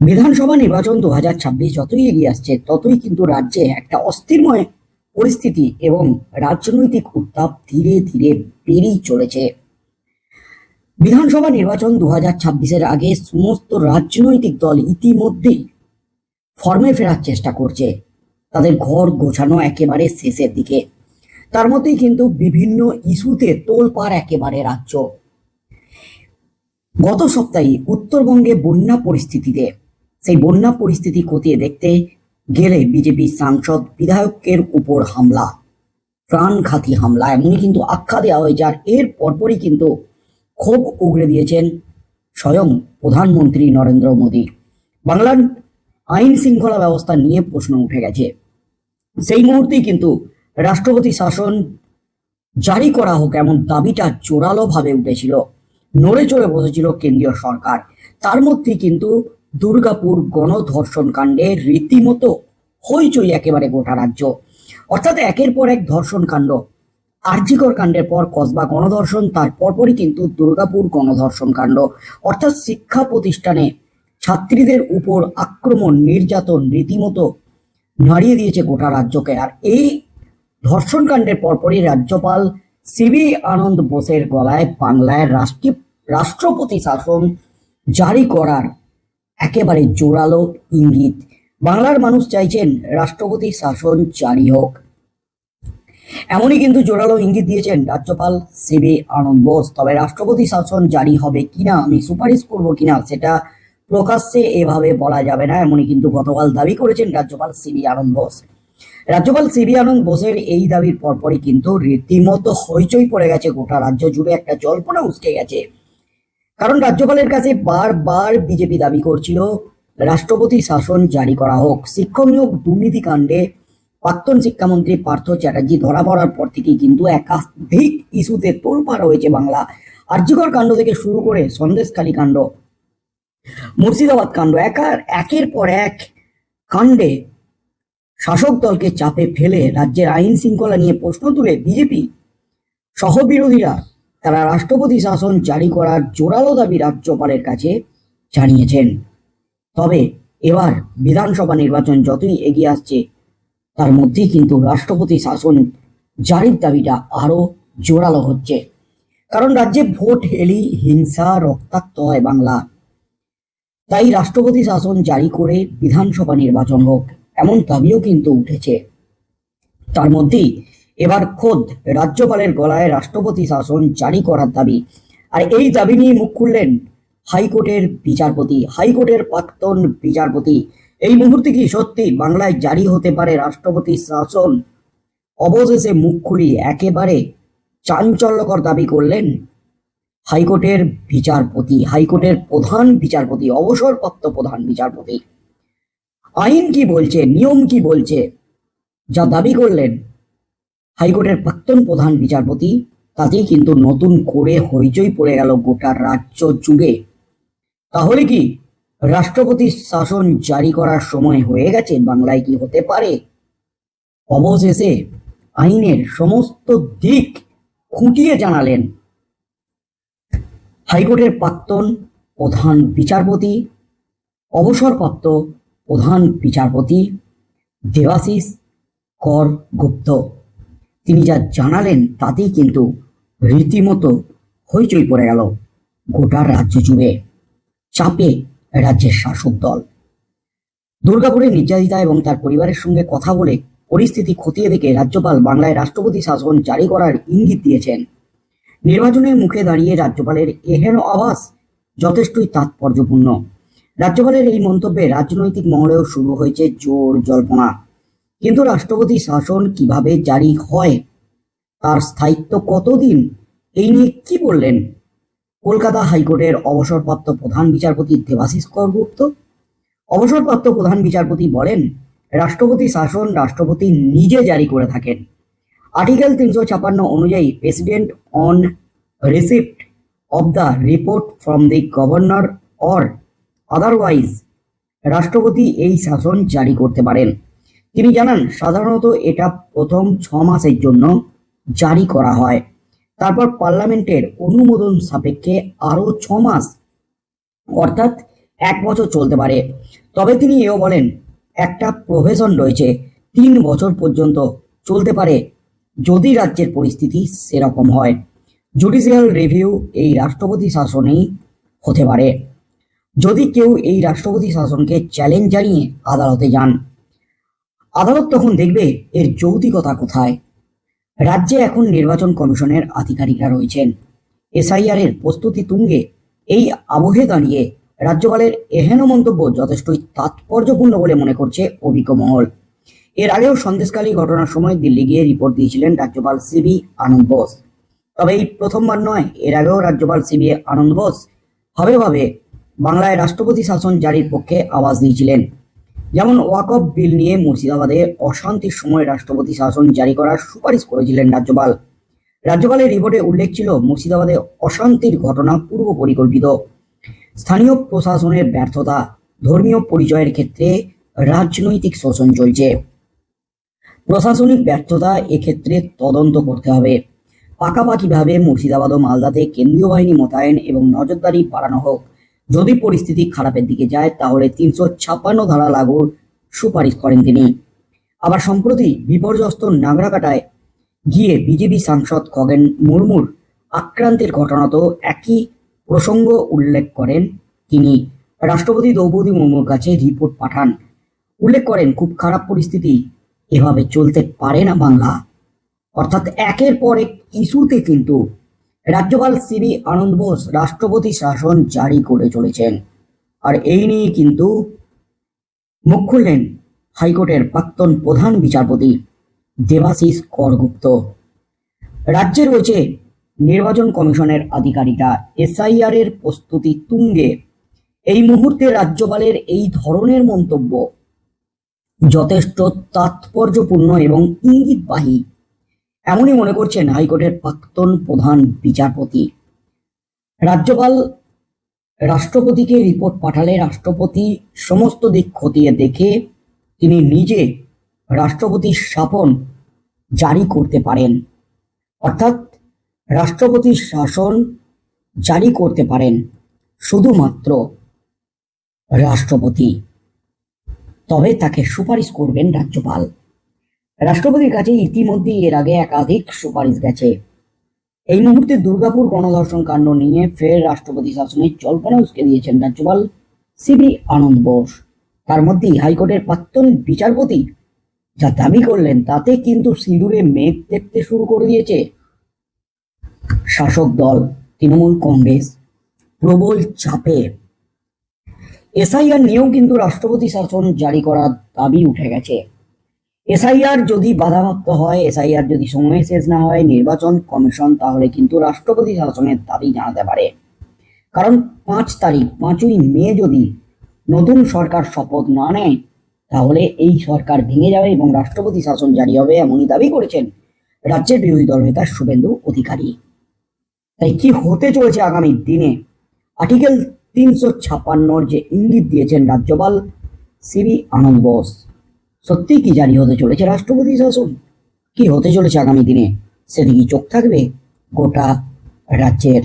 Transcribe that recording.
বিধানসভা নির্বাচন দু হাজার ছাব্বিশ যতই এগিয়ে আসছে, ততই কিন্তু রাজ্যে একটা অস্থিরময় পরিস্থিতি এবং রাজনৈতিক উত্তাপ ধীরে ধীরে বেড়েই চলেছে। বিধানসভা নির্বাচন দু হাজার ছাব্বিশের আগে সমস্ত রাজনৈতিক দল ইতিমধ্যেই ফর্মে ফেরার চেষ্টা করছে। তাদের ঘর গোছানো একেবারে শেষের দিকে। তার মধ্যেই কিন্তু বিভিন্ন ইস্যুতে তোলপাড় একেবারে রাজ্য। গত সপ্তাহে উত্তরবঙ্গে বন্যা পরিস্থিতিতে সেই বন্যা পরিস্থিতি খতিয়ে দেখতে গেলে বিজেপি সাংসদ বিধায়কের উপর হামলা। প্রাণঘাতী হামলা, এমনই কিন্তু আখ্যা দেওয়া হয়েছে আর এর পরপরই কিন্তু ক্ষোভ উগড়ে দিয়েছেন স্বয়ং প্রধানমন্ত্রী নরেন্দ্র মোদী। বাংলার আইন শৃঙ্খলা ব্যবস্থা নিয়ে প্রশ্ন উঠে গেছে। সেই মুহূর্তেই কিন্তু রাষ্ট্রপতি শাসন জারি করা হোক এমন দাবিটা জোরালোভাবে উঠেছিল, নড়ে চড়ে বসেছিল কেন্দ্রীয় সরকার। তার মধ্যে কিন্তু দুর্গাপুর গণধর্ষণ কাণ্ডে রীতিমতো হইচই একেবারে গোটা রাজ্য। অর্থাৎ একের পর এক ধর্ষণ কাণ্ড। আর্জিকর কাণ্ডের পর কসবা গণধর্ষণ তার পরপরই কিন্তু দুর্গাপুর গণধর্ষণ কাণ্ড। অর্থাৎ শিক্ষা প্রতিষ্ঠানে ছাত্রীদের উপর আক্রমণ, নির্যাতন রীতিমতো নাড়িয়ে দিয়েছে গোটা রাজ্যকে। আর এই ধর্ষণ কাণ্ডের পরপরই রাজ্যপাল সিবি আনন্দ বোসের গলায় বাংলায় রাষ্ট্রপতি শাসন জারি করার একেবারে জোরালো ইঙ্গিত। বাংলার মানুষ চাইছেন রাষ্ট্রপতি শাসন জারি হোক। এমনই কিন্তু জোরালো ইঙ্গিত দিয়েছেন রাজ্যপাল সিবি আনন্দ বোস। তবে রাষ্ট্রপতি শাসন জারি হবে কিনা, আমি সুপারিশ করব কিনা, সেটা প্রকাশ্যে এভাবে বলা যাবে না, এমনই কিন্তু গতকাল দাবি করেছেন রাজ্যপাল সিবি আনন্দ বোস। রাজ্যপাল সিবি আনন্দ বোসের এই দাবির পরপরই কিন্তু রীতিমতো হইচই পড়ে গেছে গোটা রাজ্য জুড়ে, একটা জল্পনা উসকে গেছে। কারণ রাজ্যপালের কাছে বারবার বিজেপি দাবি করছিল, রাষ্ট্রপতি শাসন জারি করা হোক। শিক্ষক নিয়োগ দুর্নীতি কাণ্ডে প্রাক্তন শিক্ষামন্ত্রী পার্থ চ্যাটার্জি ধরা পড়ার পর থেকেই কিন্তু একাধিক ইস্যুতে তোলপাড় হয়েছে বাংলা। আর্যিকর কাণ্ড থেকে শুরু করে সন্দেশখালী কাণ্ড, মুর্শিদাবাদ কাণ্ড একার একের পর এক কাণ্ডে শাসক দলকে চাপে ফেলে রাজ্যের আইন শৃঙ্খলা নিয়ে প্রশ্ন তুলে বিজেপি সহ বিরোধীরা তারা রাষ্ট্রপতি শাসন জারি করার জোরালো দাবি রাজ্যপালের কাছে জানিয়েছেন। তবে এবার বিধানসভা নির্বাচন যতই এগিয়ে আসছে, তার মধ্যেই কিন্তু রাষ্ট্রপতি শাসন জারির দাবিটা আরও জোরালো হচ্ছে। কারণ রাজ্যে ভোট হেলি, হিংসা, রক্তাক্ত হয় বাংলা। তাই রাষ্ট্রপতি শাসন জারি করে বিধানসভা নির্বাচন হোক, এমন দাবিও কিন্তু উঠেছে। তার মধ্যেই এবার খোদ রাজ্যপালের গলায় রাষ্ট্রপতি শাসন জারি করার দাবি। আর এই দাবি নিয়ে মুখ খুললেন হাইকোর্টের বিচারপতি, হাইকোর্টের প্রাক্তন বিচারপতি। এই মুহূর্তে কি সত্যি বাংলায় জারি হতে পারে রাষ্ট্রপতি শাসন? অবশেষে মুখ খুলি একেবারে চাঞ্চল্যকর দাবি করলেন হাইকোর্টের বিচারপতি, হাইকোর্টের প্রধান বিচারপতি, অবসরপ্রাপ্ত প্রধান বিচারপতি। আইন কি বলছে, নিয়ম কি বলছে, যা দাবি করলেন হাইকোর্টের প্রাক্তন প্রধান বিচারপতি। তাতেই কিন্তু নতুন করে হইচই পড়ে গেল গোটা রাজ্য জুড়ে। তাহলে কি রাষ্ট্রপতি শাসন জারি করার সময় হয়ে গেছে? বাংলায় কি হতে পারে? অবশেষে আইনের সমস্ত দিক খুঁটিয়ে জানালেন হাইকোর্টের প্রাক্তন প্রধান বিচারপতি, অবসরপ্রাপ্ত প্রধান বিচারপতি দেবাশিস কর গুপ্ত। তিনি যা জানালেন তাতেই কিন্তু রীতিমতো হইচই পড়ে গেল গোটা রাজ্য জুড়ে। চাপে রাজ্যের শাসক দল। দুর্গাপুরের নির্যাতিতা এবং তার পরিবারের সঙ্গে কথা বলে পরিস্থিতি খতিয়ে দেখে রাজ্যপাল বাংলায় রাষ্ট্রপতি শাসন জারি করার ইঙ্গিত দিয়েছেন। নির্বাচনের মুখে দাঁড়িয়ে রাজ্যপালের এহেন আভাস যথেষ্টই তাৎপর্যপূর্ণ। রাজ্যপালের এই মন্তব্যে রাজনৈতিক মহলেও শুরু হয়েছে জোর জল্পনা। কিন্তু রাষ্ট্রপতি শাসন কীভাবে জারি হয়? তার স্থায়িত্ব কতদিন? এই নিয়ে কি বললেন? কলকাতা হাইকোর্টের অবসরপ্রাপ্ত প্রধান বিচারপতি দেবাশিস করগুপ্ত। অবসরপ্রাপ্ত প্রধান বিচারপতি বলেন, রাষ্ট্রপতি শাসন রাষ্ট্রপতি নিজে জারি করে থাকেন। আর্টিকেল তিনশো ছাপান্ন অনুযায়ী president on receipt of the report from the governor or otherwise রাষ্ট্রপতি এই শাসন জারি করতে পারেন। তিনি জানান, সাধারণত এটা প্রথম ছ মাসের জন্য জারি করা হয়। তারপর পার্লামেন্টের অনুমোদন সাপেক্ষে আরও ছ মাস, অর্থাৎ এক বছর চলতে পারে। তবে তিনি এও বলেন, একটা প্রভেশন রয়েছে, তিন বছর পর্যন্ত চলতে পারে, যদি রাজ্যের পরিস্থিতি সেরকম হয়। জুডিশিয়াল রিভিউ এই রাষ্ট্রপতি শাসনেই হতে পারে। যদি কেউ এই রাষ্ট্রপতি শাসনকে চ্যালেঞ্জ জানিয়ে আদালতে যান আদালত তখন দেখবে এর যৌতিকতা কোথায়। রাজ্যে এখন নির্বাচন কমিশনের আধিকারিকরা রয়েছেন। এসআইআর এর প্রস্তুতি তুঙ্গে এই আবহে দাঁড়িয়ে রাজ্যপালের এহেন মন্তব্য যথেষ্টই তাৎপর্যপূর্ণ বলে মনে করছে অভিজ্ঞ মহল। এর আগেও সন্দেশকালী ঘটনার সময় দিল্লি গিয়ে রিপোর্ট দিয়েছিলেন রাজ্যপাল সিবি আনন্দ বোস। তবে এই প্রথমবার নয়, এর আগেও রাজ্যপাল সিবি আনন্দ বোস ভাবে ভাবে বাংলায় রাষ্ট্রপতি শাসন জারির পক্ষে আওয়াজ দিয়েছিলেন। যেমন ওয়াকফ বিল নিয়ে মুর্শিদাবাদে অশান্তির সময় রাষ্ট্রপতি শাসন জারি করার সুপারিশ করেছিলেন রাজ্যপাল। রাজ্যপালের রিপোর্টে উল্লেখ ছিল, মুর্শিদাবাদে অশান্তির ঘটনা পূর্ব পরিকল্পিত। স্থানীয় প্রশাসনের ব্যর্থতা, ধর্মীয় পরিচয়ের ক্ষেত্রে রাজনৈতিক শোষণ চলছে। প্রশাসনিক ব্যর্থতা এক্ষেত্রে তদন্ত করতে হবে। পাকাপাকিভাবে মুর্শিদাবাদ ও মালদাতে কেন্দ্রীয় বাহিনী মোতায়েন এবং নজরদারি বাড়ানো হোক। যদি পরিস্থিতি খারাপের দিকে যায়, তাহলে তিনশো ছাপ্পান্ন ধারা লাগুর সুপারিশ করেন তিনি। আবার সম্প্রতি বিপর্যস্ত নাগরাকাটায় গিয়ে বিজেপি সাংসদ খগেন মুর্মুর আক্রান্তের ঘটনা তো একই প্রসঙ্গ উল্লেখ করেন তিনি। রাষ্ট্রপতি দ্রৌপদী মুর্মুর কাছে রিপোর্ট পাঠান। উল্লেখ করেন, খুব খারাপ পরিস্থিতি, এভাবে চলতে পারে না বাংলা। অর্থাৎ একের পর এক ইস্যুতে কিন্তু রাজ্যপাল সিবি আনন্দ বোস রাষ্ট্রপতি শাসন জারি করে চলেছেন। আর এই নিয়ে কিন্তু মুখ খুললেন হাইকোর্টের প্রাক্তন প্রধান বিচারপতি দেবাশিস করগুপ্ত। রাজ্যে রয়েছে নির্বাচন কমিশনের আধিকারিকরা। এসআইআর এর প্রস্তুতি তুঙ্গে। এই মুহূর্তে রাজ্যপালের এই ধরনের মন্তব্য যথেষ্ট তাৎপর্যপূর্ণ এবং ইঙ্গিতবাহী। এমনই মনে করছেন হাইকোর্টের প্রাক্তন প্রধান বিচারপতি। রাজ্যপাল রাষ্ট্রপতিকে রিপোর্ট পাঠালে রাষ্ট্রপতি সমস্ত দিক খতিয়ে দেখে তিনি নিজে রাষ্ট্রপতির শাসন জারি করতে পারেন। অর্থাৎ রাষ্ট্রপতির শাসন জারি করতে পারেন শুধুমাত্র রাষ্ট্রপতি। তবে তাকে সুপারিশ করবেন রাজ্যপাল। রাষ্ট্রপতির কাছে ইতিমধ্যে এর আগে একাধিক সুপারিশ গেছে। এই মুহূর্তে দুর্গাপুর গণধর্ষণ কাণ্ড নিয়ে ফের রাষ্ট্রপতি শাসনের জল্পনা উস্কে দিয়েছেন রাজ্যপাল সিবি আনন্দ বোস। তার মধ্যেই হাইকোর্টের প্রাক্তন বিচারপতি যা দাবি করলেন, তাতে কিন্তু সিঁদুরে মেঘ দেখতে শুরু করে দিয়েছে। শাসক দল, তৃণমূল কংগ্রেস, প্রবল চাপে। এসআইআর নিয়েও কিন্তু রাষ্ট্রপতি শাসন জারি করার দাবি উঠে গেছে। এসআইআর যদি বাধাপ্রাপ্ত হয়, এসআইআর যদি সময় শেষ না হয়, নির্বাচন কমিশন তাহলে কিন্তু রাষ্ট্রপতি শাসনের দাবি জানাতে পারে। কারণ পাঁচ তারিখ, পাঁচই মে যদি নতুন সরকার শপথ না নেয়, তাহলে এই সরকার ভেঙে যাবে এবং রাষ্ট্রপতি শাসন জারি হবে এমনই দাবি করেছেন রাজ্যের বিরোধী দল নেতা শুভেন্দু অধিকারী। তাই কি হতে চলেছে আগামী দিনে? আর্টিকেল তিনশো ছাপ্পান্নর যে ইঙ্গিত দিয়েছেন রাজ্যপাল সিবি আনন্দ বোস। সত্যি কি জারি হতে চলেছে রাষ্ট্রপতি শাসন? কি হতে চলেছে আগামী দিনে? সেদিকে চোখ থাকবে গোটা রাজ্যের